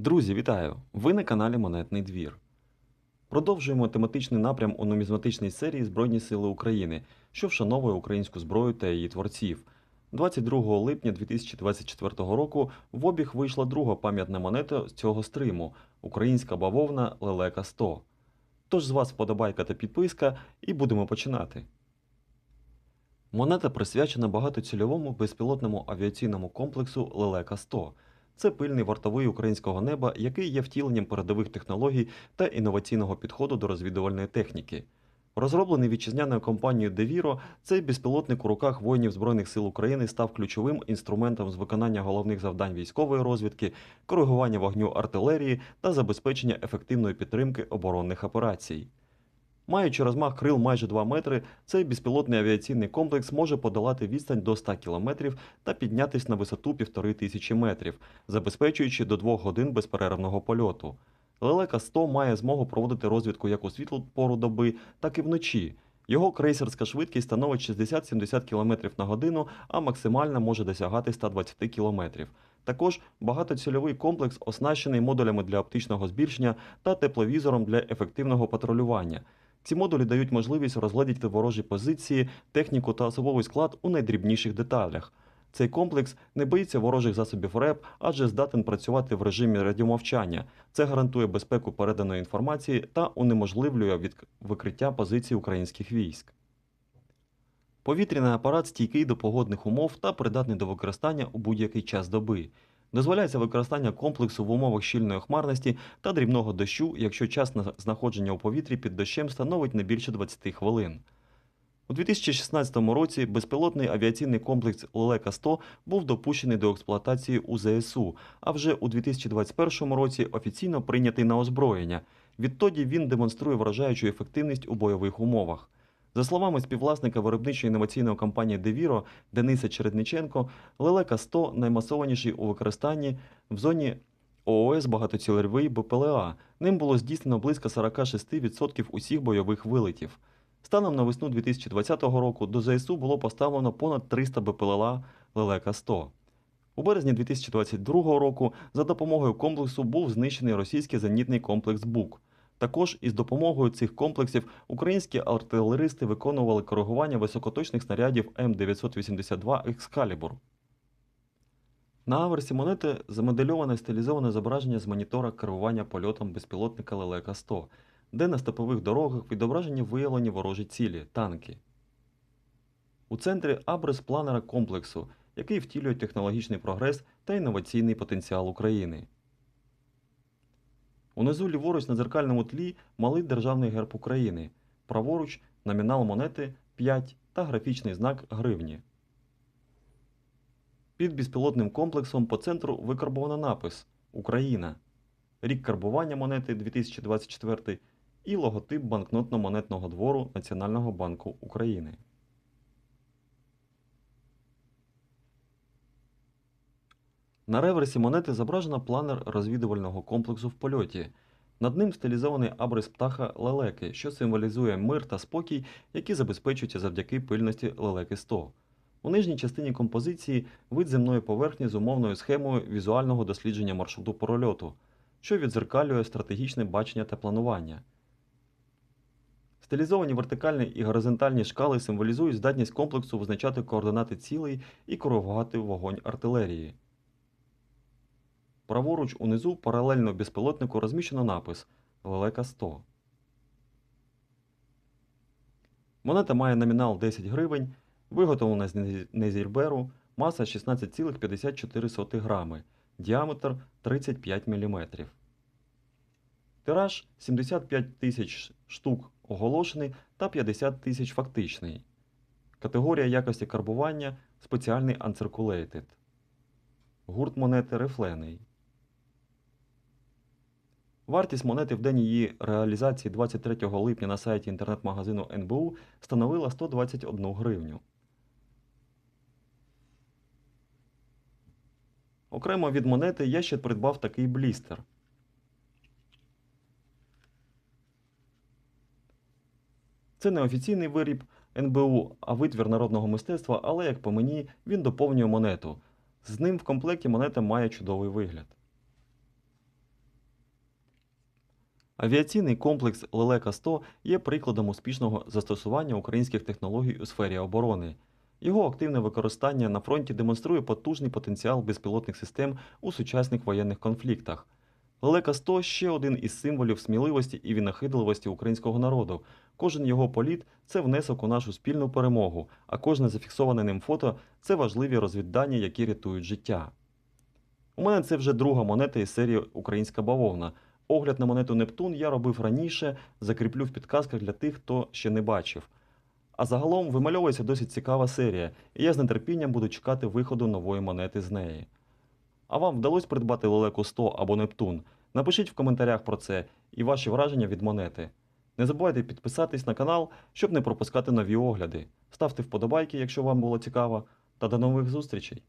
Друзі, вітаю! Ви на каналі Монетний двір. Продовжуємо тематичний напрям у нумізматичній серії Збройні Сили України, що вшановує українську зброю та її творців. 22 липня 2024 року в обіг вийшла друга пам'ятна монета з цього стриму українська бавовна Лелека 100. Тож з вас вподобайка та підписка, і будемо починати. Монета присвячена багатоцільовому безпілотному авіаційному комплексу Лелека 100 це пильний вартовий українського неба, який є втіленням передових технологій та інноваційного підходу до розвідувальної техніки. Розроблений вітчизняною компанією Deviro, цей безпілотник у руках воїнів Збройних сил України став ключовим інструментом з виконання головних завдань військової розвідки, коригування вогню артилерії та забезпечення ефективної підтримки оборонних операцій. Маючи розмах крил майже 2 метри, цей безпілотний авіаційний комплекс може подолати відстань до 100 км та піднятись на висоту 1500 метрів, забезпечуючи до 2 годин безперервного польоту. Лелека 100 має змогу проводити розвідку як у світлу пору доби, так і вночі. Його крейсерська швидкість становить 60-70 км на годину, а максимальна може досягати 120 км. Також багатоцільовий комплекс оснащений модулями для оптичного збільшення та тепловізором для ефективного патрулювання. Ці модулі дають можливість розглядіти ворожі позиції, техніку та особовий склад у найдрібніших деталях. Цей комплекс не боїться ворожих засобів РЕП, адже здатен працювати в режимі радіомовчання. Це гарантує безпеку переданої інформації та унеможливлює від викриття позицій українських військ. Повітряний апарат стійкий до погодних умов та придатний до використання у будь-який час доби. Дозволяється використання комплексу в умовах щільної хмарності та дрібного дощу, якщо час на- знаходження у повітрі під дощем становить не більше 20 хвилин. У 2016 році безпілотний авіаційний комплекс Лелека 100 був допущений до експлуатації у ЗСУ, а вже у 2021 році офіційно прийнятий на озброєння. Відтоді він демонструє вражаючу ефективність у бойових умовах. За словами співвласника виробничої інноваційної компанії Deviro Дениса Чередниченко, Лелека 100 наймасованіший у використанні в зоні ООС багатоцільовий БПЛА. Ним було здійснено близько 46% усіх бойових вилетів. Станом на весну 2020 року до ЗСУ було поставлено понад 300 БПЛА Лелека 100. У березні 2022 року за допомогою комплексу був знищений російський зенітний комплекс БУК. Також із допомогою цих комплексів українські артилеристи виконували коригування високоточних снарядів М982 Екскалібур. На аверсі монети замодельоване стилізоване зображення з монітора керування польотом безпілотника Лелека 100, де на степових дорогах відображені виявлені ворожі цілі танки. У центрі абрис планера комплексу, який втілює технологічний прогрес та інноваційний потенціал України. Унизу ліворуч на дзеркальному тлі малий державний герб України, праворуч номінал монети 5 та графічний знак гривні. Під безпілотним комплексом по центру викарбовано напис Україна, рік карбування монети 2024 і логотип банкнотно-монетного двору Національного банку України. На реверсі монети зображено планер розвідувального комплексу в польоті. Над ним стилізований абрис птаха лелеки, що символізує мир та спокій, які забезпечуються завдяки пильності лелеки 100. У нижній частині композиції вид земної поверхні з умовною схемою візуального дослідження маршруту прольоту, що відзеркалює стратегічне бачення та планування. Стилізовані вертикальні і горизонтальні шкали символізують здатність комплексу визначати координати цілей і коригувати вогонь артилерії. Праворуч унизу паралельно безпілотнику розміщено напис Лелека 100. Монета має номінал 10 гривень, виготовлена з незі- незірберу, маса 16,54 грами, діаметр 35 мм. Тираж 75 тисяч штук оголошений та 50 тисяч фактичний. Категорія якості карбування спеціальний Uncirculated. Гурт монети рифлений. Вартість монети в день її реалізації 23 липня на сайті інтернет-магазину НБУ становила 121 гривню. Окремо від монети я ще придбав такий блістер. Це не офіційний виріб НБУ, а витвір народного мистецтва, але, як по мені, він доповнює монету. З ним в комплекті монета має чудовий вигляд. Авіаційний комплекс Лелека 100 є прикладом успішного застосування українських технологій у сфері оборони. Його активне використання на фронті демонструє потужний потенціал безпілотних систем у сучасних воєнних конфліктах. Лелека 100 ще один із символів сміливості і винахидливості українського народу. Кожен його політ це внесок у нашу спільну перемогу, а кожне зафіксоване ним фото це важливі розвіддання, які рятують життя. У мене це вже друга монета із серії Українська бавовна. Огляд на монету Нептун я робив раніше, закріплю в підказках для тих, хто ще не бачив. А загалом вимальовується досить цікава серія, і я з нетерпінням буду чекати виходу нової монети з неї. А вам вдалося придбати лелеку 100 або Нептун? Напишіть в коментарях про це і ваші враження від монети. Не забувайте підписатись на канал, щоб не пропускати нові огляди. Ставте вподобайки, якщо вам було цікаво, та до нових зустрічей!